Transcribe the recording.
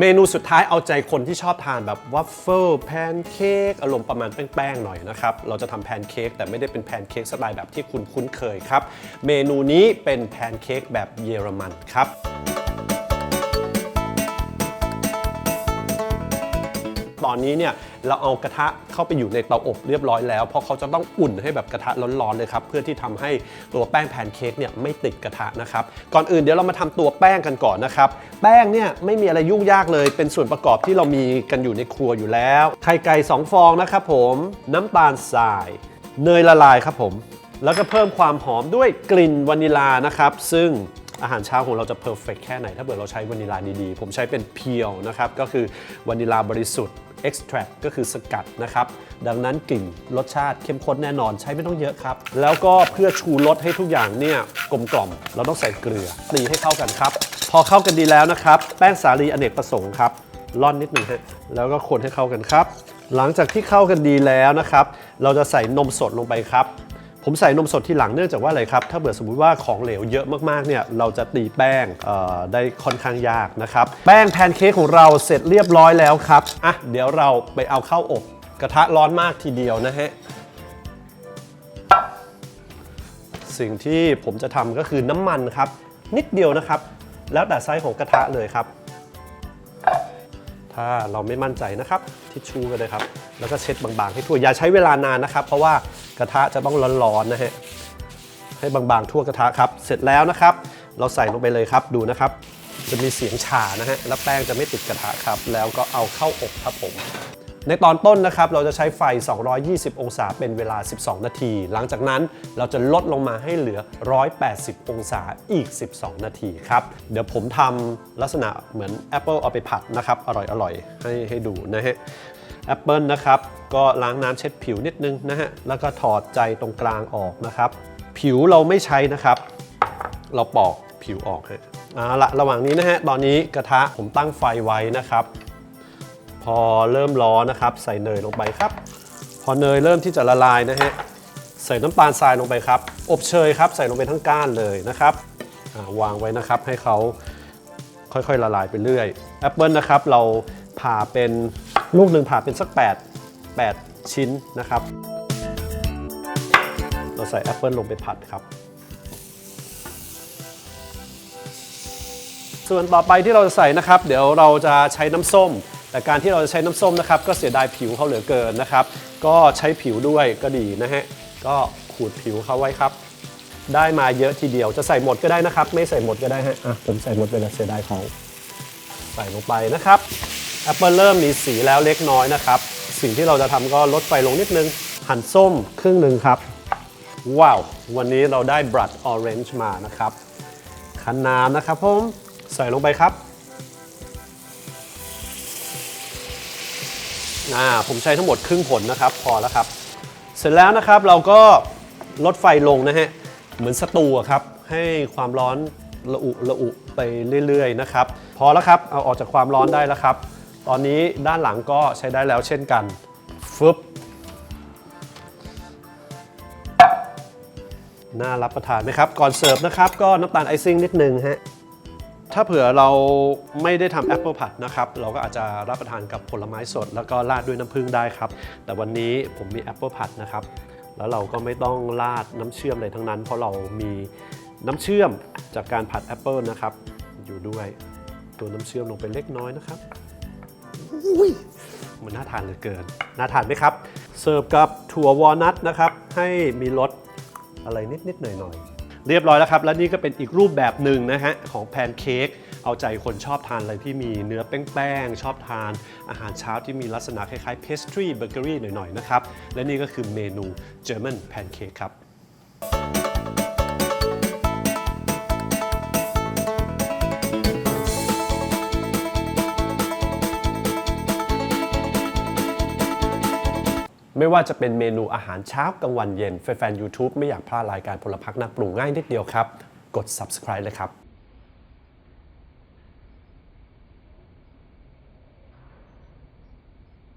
เมนูสุดท้ายเอาใจคนที่ชอบทานแบบวัฟเฟิลแพนเค้กอารมณ์ประมาณแป้งๆหน่อยนะครับ เราจะทำแพนเค้กแต่ไม่ได้เป็นแพนเค้กสไตล์แบบที่คุณคุ้นเคยครับ เมนูนี้เป็นแพนเค้กแบบเยอรมันครับ ตอนนี้เนี่ยเราเอากระทะเข้าไปอยู่ในเตาอบเรียบร้อยแล้ว เพราะเขาจะต้องอุ่นให้แบบกระทะร้อนๆเลยครับเพื่อที่ทำให้ตัวแป้งแพนเค้กเนี่ยไม่ติดกระทะนะครับก่อนอื่นเดี๋ยวเรามาทำตัวแป้งกันก่อนนะครับแป้งเนี่ยไม่มีอะไรยุ่งยากเลย เป็นส่วนประกอบที่เรามีกันอยู่ในครัวอยู่แล้ว ไข่ไก่2ฟองนะครับผมน้ำตาลทราย เนยละลายครับผมแล้วก็เพิ่มความหอมด้วยกลิ่นวานิลานะครับ ซึ่งอาหารเช้าของเราจะเพอร์เฟกแค่ไหน ถ้าเกิดเราใช้วานิลาดีๆ ผมใช้เป็นเพียวนะครับ ก็คือวานิลาบริสุทธิ์ extract ก็คือสกัดนะครับ ดังนั้นกลิ่นรสชาติเข้มข้นแน่นอนใช้ไม่ต้องเยอะครับ แล้วก็เพื่อชูรสให้ทุกอย่างเนี่ยกลมกล่อม เราต้องใส่เกลือตีให้เข้ากันครับ พอเข้ากันดีแล้วนะครับ แป้งสาลีอเนกประสงค์ครับร่อนนิดหนึ่งฮะแล้วก็คนให้เข้ากันครับ หลังจากที่เข้ากันดีแล้วนะครับ เราจะใส่นมสดลงไปครับ ผมใส่นมสดที่หลังเนื่องจากว่าอะไรครับ ถ้าเกิดสมมุติว่าของเหลวเยอะมากๆเนี่ยเราจะตีแป้งได้ค่อนข้างยากนะครับ แป้งแพนเค้กของเราเสร็จเรียบร้อยแล้วครับอะเดี๋ยวเราไปเอาเข้าอบกระทะร้อนมากทีเดียวนะฮะสิ่งที่ผมจะทำก็คือน้ำมันครับ นิดเดียวนะครับ แล้วแต่ไซส์ของกระทะเลยครับ ถ้าเราไม่มั่นใจนะครับทิชชู่ก็ได้ครับ แล้วก็เช็ดบางๆ ให้ทั่วอย่าใช้เวลานานนะครับ เพราะว่า กระทะจะต้องร้อนๆนะฮะให้บางๆทั่วกระทะครับ เสร็จแล้วนะครับ เราใส่ลงไปเลยครับดูนะครับ จะมีเสียงฉ่านะฮะแล้วแป้งจะไม่ติดกระทะครับ แล้วก็เอาเข้าอบครับผม ในตอนต้นนะครับ เราจะใช้ไฟ 220 องศาเป็นเวลา 12 นาที หลังจากนั้นเราจะลดลงมาให้เหลือ 180 องศาอีก 12 นาทีครับ เดี๋ยวผมทำลักษณะเหมือนแอปเปิลเอาไปผัดนะครับ อร่อยๆให้ให้ดูนะฮะ แอปเปิลนะครับ ก็ล้างน้ำเช็ดผิวนิดนึงนะฮะ แล้วก็ถอดใจตรงกลางออกนะครับ ผิวเราไม่ใช้นะครับ เราปอกผิวออกฮะเอาละระหว่างนี้นะฮะ ตอนนี้กระทะผมตั้งไฟไว้นะครับ พอเริ่มร้อนนะครับ ใส่เนยลงไปครับ พอเนยเริ่มที่จะละลายนะฮะ ใส่น้ำตาลทรายลงไปครับ อบเชยครับ ใส่ลงไปทั้งก้านเลยนะครับาวางไว้นะครับให้เขาค่อยๆละลายไปเรื่อยแอปเปิลนะครับเราผ่าเป็น ลูกหนึ่งผ่าเป็นสัก 8 8 ชิ้นนะครับ เราใส่แอปเปิลลงไปผัดครับ ส่วนต่อไปที่เราจะใส่นะครับ เดี๋ยวเราจะใช้น้ำส้ม แต่การที่เราจะใช้น้ำส้มนะครับ ก็เสียดายผิวเขาเหลือเกินนะครับ ก็ใช้ผิวด้วยก็ดีนะฮะ ก็ขูดผิวเขาไว้ครับ ได้มาเยอะทีเดียว จะใส่หมดก็ได้นะครับ ไม่ใส่หมดก็ได้ฮะ อะผมใส่หมดไปแล้วเสียดายของ ใส่ลงไปนะครับ แอปเปิลเริ่มมีสีแล้วเล็กน้อยนะครับ สิ่งที่เราจะทำก็ลดไฟลงนิดนึง หั่นส้มครึ่งหนึ่งครับ ว้าว วันนี้เราได้บรัดออเรนจ์มานะครับ คั้นน้ำนะครับผมใส่ลงไปครับอ่าผมใช้ทั้งหมดครึ่งผลนะครับ พอแล้วครับ เสร็จแล้วนะครับเราก็ลดไฟลงนะฮะ เหมือนสตูครับ ให้ความร้อนระอุระอุไปเรื่อยๆนะครับ พอแล้วครับ เอาออกจากความร้อนได้แล้วครับ ตอนนี้ด้านหลังก็ใช้ได้แล้วเช่นกันฟึบน่ารับประทานไหมครับ ก่อนเสิร์ฟนะครับ ก็น้ำตาลไอซิ่งนิดนึงฮะถ้าเผื่อเราไม่ได้ทำแอปเปิลผัดนะครับ เราก็อาจจะรับประทานกับผลไม้สด แล้วก็ราดด้วยน้ำผึ้งได้ครับ แต่วันนี้ผมมีแอปเปิลผัดนะครับ แล้วเราก็ไม่ต้องราดน้ำเชื่อมอะไรทั้งนั้น เพราะเรามีน้ำเชื่อมจากการผัดแอปเปิลนะครับ อยู่ด้วยตัวน้ำเชื่อมลงไปเล็กน้อยนะครับ อุ้ยมันน่าทานเหลือเกิน น่าทานไหมครับ เสิร์ฟกับถั่ววอลนัทนะครับ ให้มีรสอะไรนิด ๆ หน่อย ๆ เรียบร้อยแล้วครับ และนี่ก็เป็นอีกรูปแบบหนึ่งนะฮะ ของแพนเค้กเอาใจคนชอบทานอะไรที่มีเนื้อแป้งๆ ชอบทาน อาหารเช้าที่มีลักษณะคล้ายๆ pastry bakery หน่อย ๆ นะครับ และนี่ก็คือเมนู German pancake ครับ ไม่ว่าจะเป็นเมนูอาหารเช้ากลางวันเย็น แฟนๆ YouTube ไม่อยากพลาดรายการพลพักนักปรุงง่ายนิดเดียวครับ กด subscribe เลยครับ